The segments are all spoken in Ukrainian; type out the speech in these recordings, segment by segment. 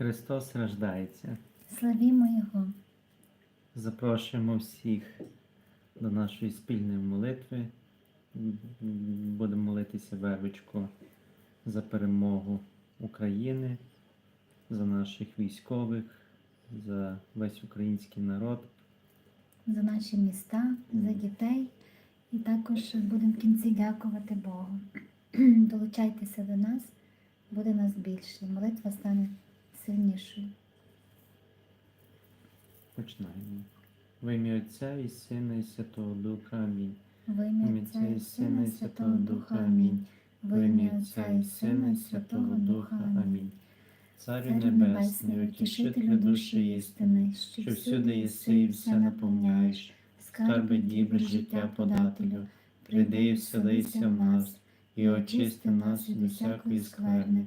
Христос рождається. Славімо Його. Запрошуємо всіх до нашої спільної молитви. Будемо молитися вервичку за перемогу України, за наших військових, за весь український народ. за наші міста, за дітей. І також будемо в кінці дякувати Богу. Долучайтеся до нас, буде нас більше. Молитва стане сильнішою. Починаємо. В ім'я Отця і Сина, і Святого Духа. Амінь. В ім'я Отця і Сина, і Святого Духа. Амінь. В ім'я Отця і Сина, і Святого Духа. Амінь. Царю Небесний, утішителю душі істини, що всюди єси і все наповняєш, скарби дібр життя подателю, прийди і вселися в нас, і очисти нас від усякої скверни,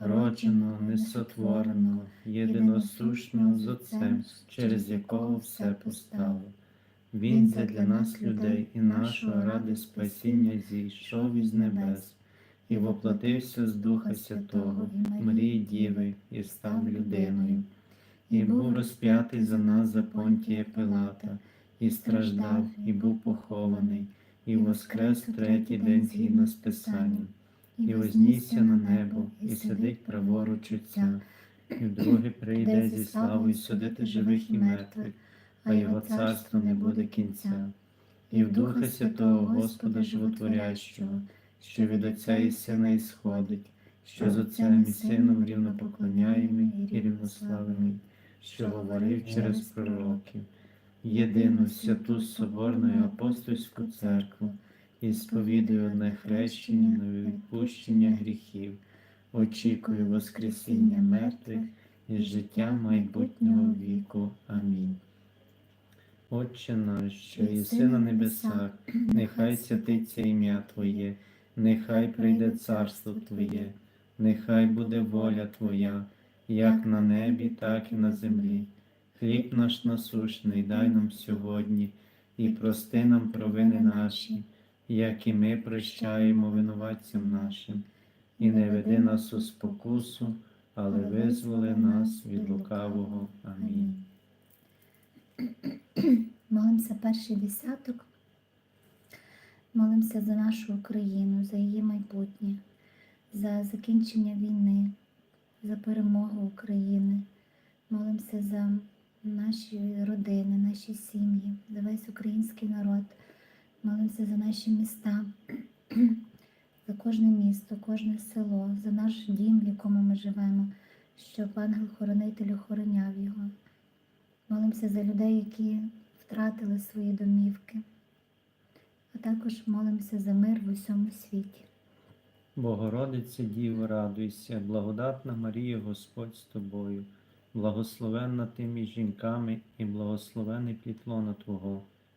родженого, несотвореного, єдиносушного з Отцем, через якого все постало. Він для нас людей і нашого ради спасіння зійшов із небес і воплотився з Духа Святого, Марії Діви, і став людиною, і був розп'ятий за нас за понтія Пилата, і страждав, і був похований, і воскрес третій день згідно з Писанням, і вознісся на небо, і сидить праворуч Отця, і вдруге прийде зі славою судити живих і мертвих, а його царство не буде кінця. І в Духа Святого Господа Животворящого, що від Отця і Сина ісходить, що з Отцем і Сином рівнопоклоняємий і рівнославимий, що говорив через пророків, єдину святу Соборну і апостольську церкву, і сповідую одне хрещення на відпущення гріхів, очікую Воскресіння мертвих і життя майбутнього віку. Амінь. Отче наш, що єси на небесах, нехай святиться ім'я Твоє, нехай прийде царство Твоє, нехай буде воля Твоя, як на небі, так і на землі. Хліб наш насущний дай нам сьогодні, і прости нам провини наші, як і ми прощаємо винуватцям нашим, і не веди нас у спокусу, але визволи нас від лукавого. Амінь. Молимося перший десяток. Молимося за нашу Україну, за її майбутнє, за закінчення війни, за перемогу України. Молимося за наші родини, наші сім'ї, за весь український народ. Молимося за наші міста, за кожне місто, кожне село, за наш дім, в якому ми живемо, щоб ангел-хоронитель охороняв його. Молимося за людей, які втратили свої домівки, а також молимося за мир в усьому світі. Богородице Діво, радуйся, благодатна Марія, Господь з тобою, благословенна ти між жінками і благословений плітлона Твого,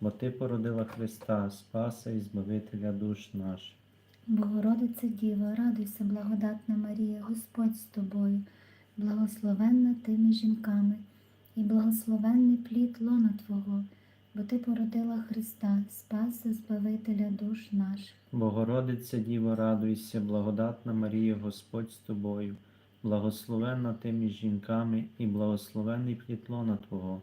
бо Ти породила Христа, Спаса і Збавителя душ наших. Богородице Діво, радуйся, благодатна Марія, Господь з тобою, благословенна ти між жінками, і благословенний плід лона Твого, бо Ти породила Христа, Спаса, Збавителя душ наших. Богородиця Діво, радуйся, благодатна Марія, Господь з тобою, благословенна ти між жінками і благословенний плід лона Твого,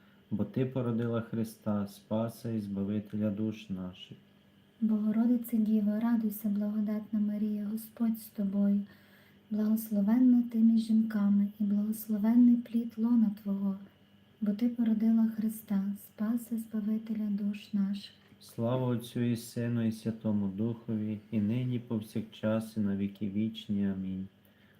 бо Ти породила Христа, Спаса і Збавителя душ наших. Богородиця Діва, радуйся, благодатна Марія, Господь з тобою, благословенна ти між жінками, і благословенний плід лона Твого, бо Ти породила Христа, Спаса, і Збавителя душ наших. Слава Отцю і Сину, і Святому Духові, і нині повсякчас, і на віки вічні. Амінь.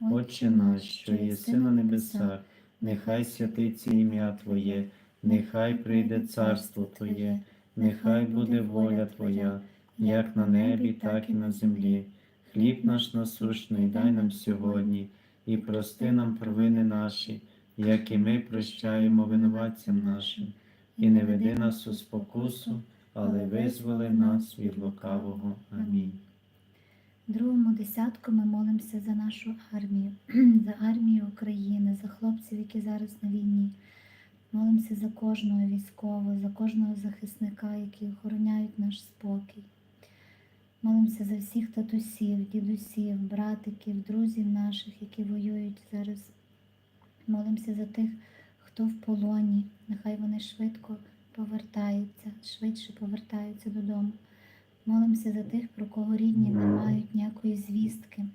Отче наш, що єси на небесах, нехай святиться ім'я Твоє, нехай прийде царство Твоє, нехай буде воля Твоя, як на небі, так і на землі. Хліб наш насущний дай нам сьогодні, і прости нам провини наші, як і ми прощаємо винуватцям нашим, і не веди нас у спокусу, але визволи нас від лукавого. Амінь. Другому десятку ми молимося за нашу армію, за армію України, за хлопців, які зараз на війні. Молимося за кожного військового, за кожного захисника, які охороняють наш спокій. Молимося за всіх татусів, дідусів, братиків, друзів наших, які воюють зараз. Молимося за тих, хто в полоні. Нехай вони швидко повертаються, швидше повертаються додому. Молимося за тих, про кого рідні не мають ніякої звістки.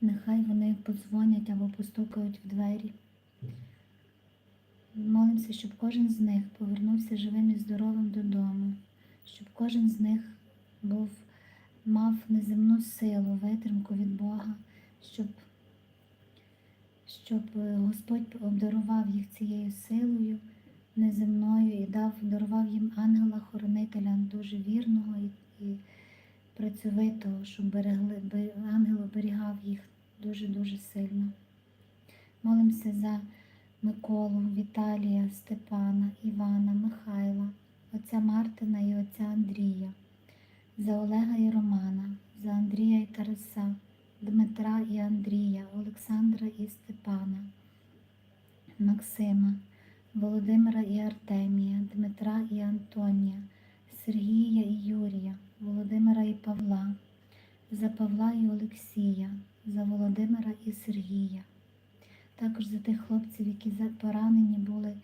Нехай вони подзвонять або постукають в двері. Молимося, щоб кожен з них повернувся живим і здоровим додому, щоб кожен з них був, мав неземну силу, витримку від Бога, щоб, щоб е, Господь обдарував їх цією силою неземною і дав, дарував їм ангела-хоронителя дуже вірного і, і працьовитого, щоб берегли, бе- ангел оберігав їх дуже-дуже сильно. Молимося за Миколу, Віталія, Степана, Івана, Михайла, отця Мартина і отця Андрія, за Олега і Романа, за Андрія і Тараса, Дмитра і Андрія, Олександра і Степана, Максима, Володимира і Артемія, Дмитра і Антонія, Сергія і Юрія, Володимира і Павла, за Павла і Олексія, за Володимира і Сергія. Також за тих хлопців, які поранені були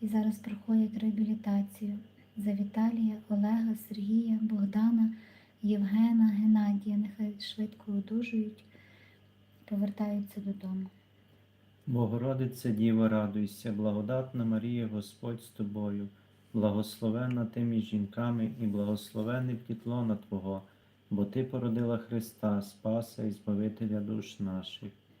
і зараз проходять реабілітацію, за Віталія, Олега, Сергія, Богдана, Євгена, Геннадія. Нехай швидко одужують, повертаються додому. Богородиця Діво, радуйся, благодатна Марія, Господь з тобою, благословенна ти між жінками і благословенний плід лона Твого, бо Ти породила Христа, Спаса і Збавителя душ наших.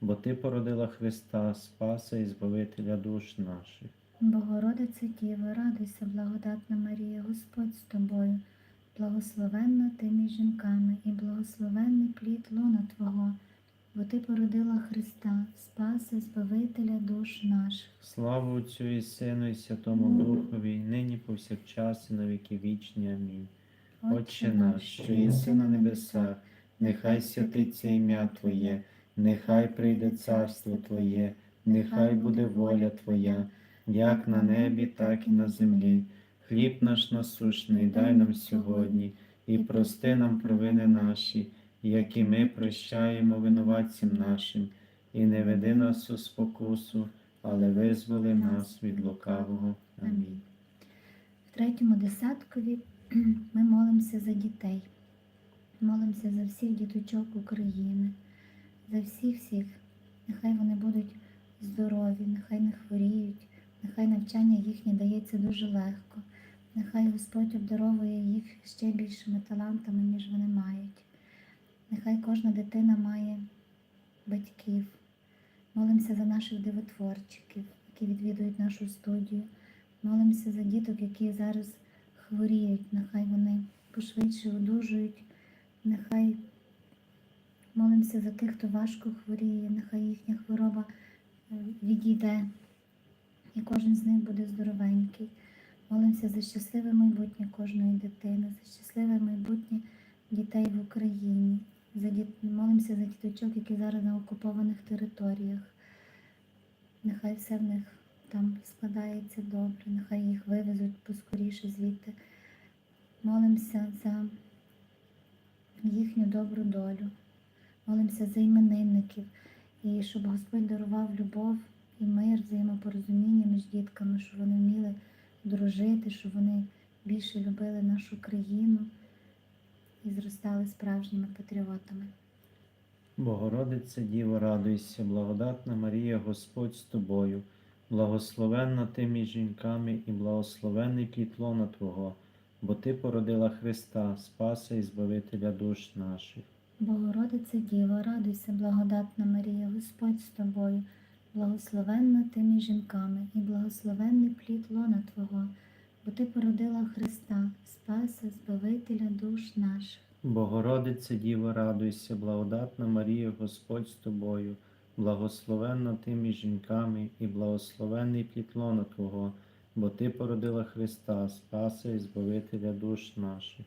бо Ти породила Христа, Спаса і Збавителя душ наших. Богородице Діво, радуйся, благодатна Марія, Господь з тобою, благословенна ти між жінками, і благословенний плід лона Твого, бо Ти породила Христа, Спаси, Збавителя душ наших. Слава Отцю і Сину, і Святому Духові, нині повсякчас і на віки вічні. Амінь. Отче наш, що єси на небесах, нехай святиться ім'я Твоє, нехай прийде царство Твоє, нехай буде воля Твоя, як на небі, так і на землі. Хліб наш насущний дай нам сьогодні, і прости нам провини наші, як і ми прощаємо винуватцям нашим, і не веди нас у спокусу, але визволи нас від лукавого. Амінь. В третьому десяткові ми молимося за дітей. Молимося за всіх діточок України, за всіх всіх. Нехай вони будуть здорові, нехай не хворіють, нехай навчання їхнє дається дуже легко. Нехай Господь обдаровує їх ще більшими талантами, ніж вони мають. Нехай кожна дитина має батьків. Молимося за наших дивотворчиків, які відвідують нашу студію. Молимося за діток, які зараз хворіють. Нехай вони пошвидше одужують. Нехай молимося за тих, хто важко хворіє, нехай їхня хвороба е, відійде, і кожен з них буде здоровенький. Молимося за щасливе майбутнє кожної дитини, за щасливе майбутнє дітей в Україні. За діт... Молимося за діточок, які зараз на окупованих територіях. Нехай все в них там складається добре, нехай їх вивезуть поскоріше звідти. Молимося за їхню добру долю. Молимося за іменинників, і щоб Господь дарував любов і мир, взаємопорозуміння між дітками, щоб вони вміли дружити, щоб вони більше любили нашу країну і зростали справжніми патріотами. Богородице Діво, радуйся, благодатна Марія, Господь з тобою, благословенна ти між жінками і благословенний плід лона Твого, бо Ти породила Христа, Спаса і Збавителя душ наших. Богородице Діво, радуйся, благодатна Марія, Господь з тобою, благословенна ти між жінками, і благословенний плід лона Твого, бо Ти породила Христа, Спаса, Збавителя душ наших. Богородице Діво, радуйся, благодатна Марія, Господь з тобою, благословенна ти між жінками і благословенний плід лона Твого, бо Ти породила Христа, Спаса і Збавителя душ наших.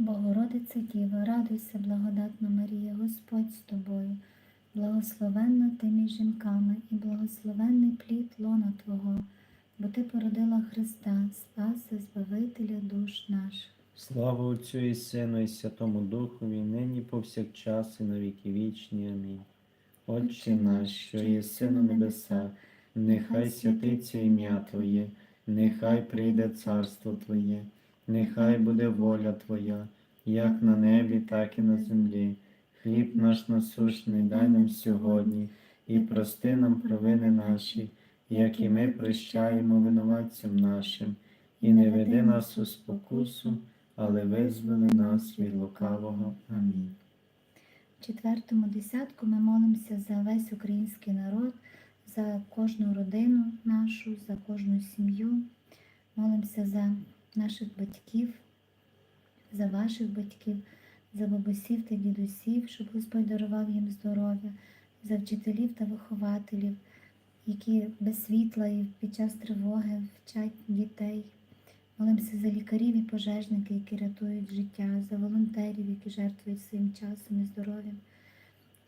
Богородице Діво, радуйся, благодатна Марія, Господь з тобою, благословенна ти між жінками, і благословенний плід лона Твого, бо Ти породила Христа, Спаси, Збавителя душ наших. Слава Отцю і Сину, і Святому Духові, нині повсякчас і на віки вічні. Амінь. Отче наш, що єси на небесах, нехай святиться ім'я Твоє, нехай прийде царство Твоє, нехай буде воля Твоя, як на небі, так і на землі. Хліб наш насущний дай нам сьогодні, і прости нам провини наші, як і ми прощаємо винуватцям нашим, і не веди нас у спокусу, але визволи нас від лукавого. Амінь. В четвертому десятку ми молимося за весь український народ, за кожну родину нашу, за кожну сім'ю. Молимося за наших батьків, за ваших батьків, за бабусів та дідусів, щоб Господь дарував їм здоров'я, за вчителів та вихователів, які без світла і під час тривоги вчать дітей. Молимося за лікарів і пожежники, які рятують життя, за волонтерів, які жертвують своїм часом і здоров'ям,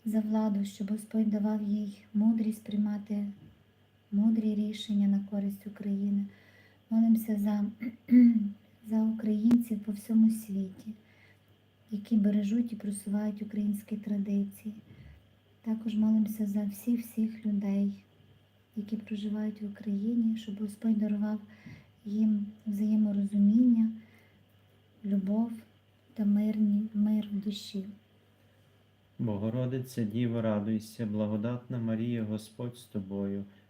за владу, щоб Господь давав їй мудрість приймати мудрі рішення на користь України. Молимося за, за українців по всьому світі, які бережуть і просувають українські традиції. Також молимося за всіх-всіх людей, які проживають в Україні, щоб Господь дарував їм взаєморозуміння, любов та мирні, мир в душі. Богородице Діво, радуйся, благодатна Марія, Господь з тобою,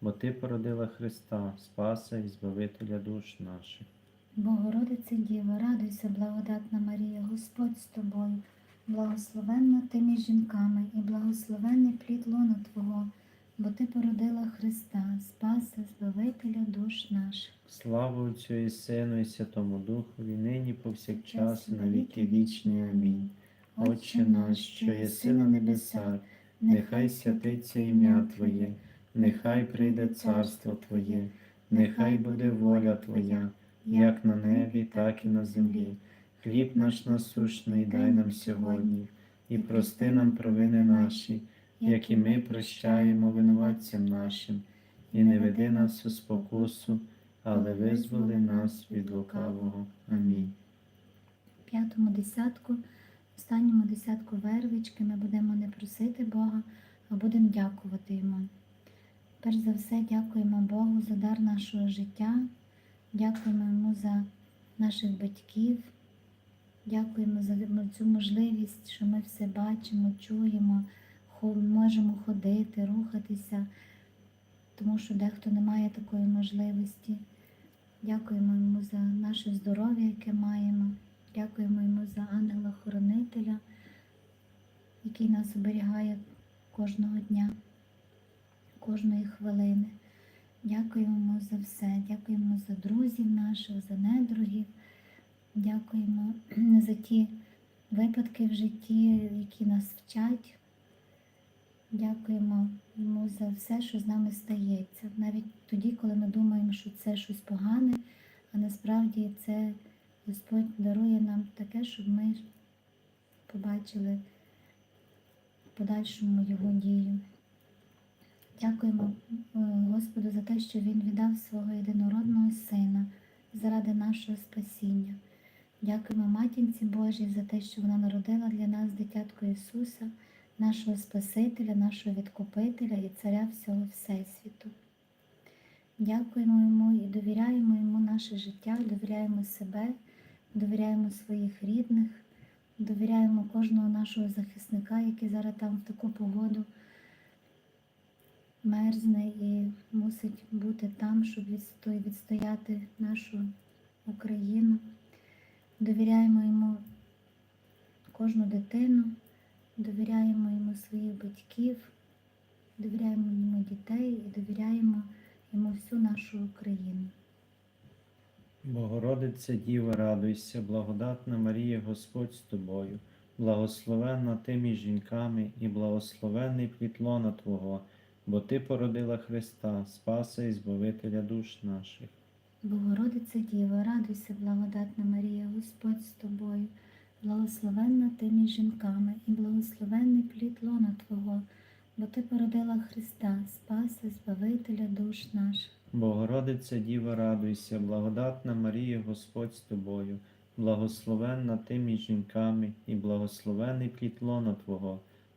бо Ти породила Христа, Спаса і Збавителя душ наших. Богородице Діво, радуйся, благодатна Марія, Господь з тобою, благословенна ти між жінками і благословенний плід лона Твого, бо Ти породила Христа, Спаса, Збавителя душ наших. Слава Отцю і Сину, і Святому Духові, нині повсякчас і на віки вічні. Амінь. Отче наш, що єси на небесах, нехай святиться ім'я Твоє, нехай прийде царство Твоє, нехай буде воля Твоя, як на небі, так і на землі. Хліб наш насущний дай нам сьогодні, і прости нам провини наші, як і ми прощаємо винуватцям нашим, і не веди нас у спокусу, але визволи нас від лукавого. Амінь. П'ятому десятку, останньому десятку вервички ми будемо не просити Бога, а будемо дякувати Йому. Перш за все, дякуємо Богу за дар нашого життя, дякуємо Йому за наших батьків, дякуємо за цю можливість, що ми все бачимо, чуємо, можемо ходити, рухатися, тому що дехто не має такої можливості. Дякуємо йому за наше здоров'я, яке маємо. Дякуємо йому за ангела-хоронителя, який нас оберігає кожного дня, кожної хвилини. Дякуємо за все, дякуємо за друзів наших, за недругів. Дякуємо за ті випадки в житті, які нас вчать. Дякуємо йому за все, що з нами стається. Навіть тоді, коли ми думаємо, що це щось погане, а насправді це Господь дарує нам таке, щоб ми побачили в подальшому його дію. Дякуємо е, Господу за те, що Він віддав свого єдинородного Сина заради нашого спасіння. Дякуємо Матінці Божій за те, що вона народила для нас дитятко Ісуса, нашого Спасителя, нашого Відкупителя і Царя всього Всесвіту. Дякуємо Йому і довіряємо Йому наше життя, довіряємо себе, довіряємо своїх рідних, довіряємо кожного нашого захисника, який зараз там в таку погоду мерзне і мусить бути там, щоб відстояти нашу Україну. Довіряємо йому кожну дитину, довіряємо йому своїх батьків, довіряємо йому дітей і довіряємо йому всю нашу Україну. Богородиця Діва, радуйся, благодатна Марія, Господь з тобою, благословенна ти між жінками і благословенний плід лона Твого, бо Ти породила Христа, Спаса і Збавителя душ наших. Богородиця Діва, радуйся, благодатна Марія, Господь з тобою, благословенна ти між жінками і благословенний плід лона Твого, бо ти породила Христа, Спаса, Збавителя душ наших. Богородиця Діва, радуйся, благодатна Марія, Господь з тобою, благословенна ти між жінками і благословений плід лона Твого,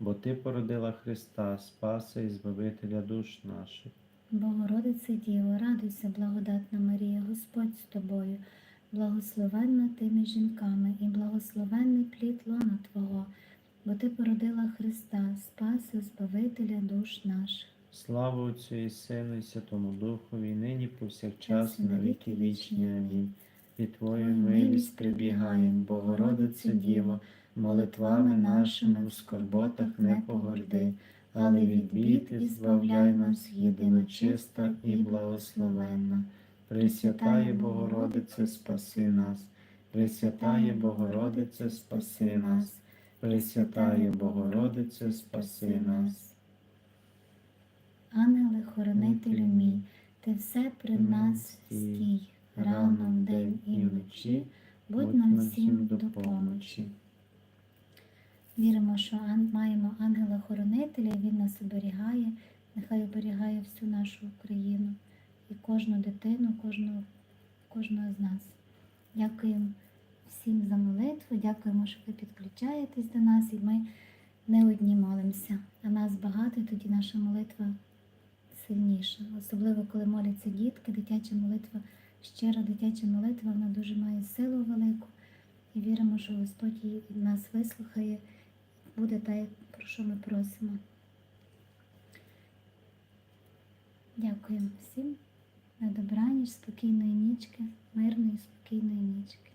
бо Ти породила Христа, Спаса і Збавителя душ наших. Богородиця Діво, радуйся, благодатна Марія, Господь з тобою, благословенна ти між жінками і благословенний плід лона Твого, бо ти породила Христа, Спаси, Збавителя душ наших. Слава Отцю і Сину і Святому Духові, і нині повсякчас на віки вічні. Амінь. Від Твою милість прибігаєм, Богородице Діво, молитвами нашими в скорботах не погорди, але від бід і збавляй нас єдино чиста і благословенна. Пресвятає Богородице, спаси нас, Пресвятає Богородице, спаси нас, Пресвятає Богородице, спаси нас. Ангеле, хоронителю мій, ти все при нас стій, рано вдень і вночі, будь нам всім до. Віримо, що маємо ангела-хоронителя, він нас оберігає, нехай оберігає всю нашу Україну і кожну дитину, кожного, кожного з нас. Дякуємо всім за молитву, дякуємо, що ви підключаєтесь до нас, і ми не одні молимося, а нас багато, і тоді наша молитва сильніша. Особливо, коли моляться дітки, дитяча молитва, щира дитяча молитва, вона дуже має силу велику. І віримо, що Господь нас вислухає, буде те, про що ми просимо. Дякуємо всім. На добраніч, спокійної нічки, мирної, спокійної нічки.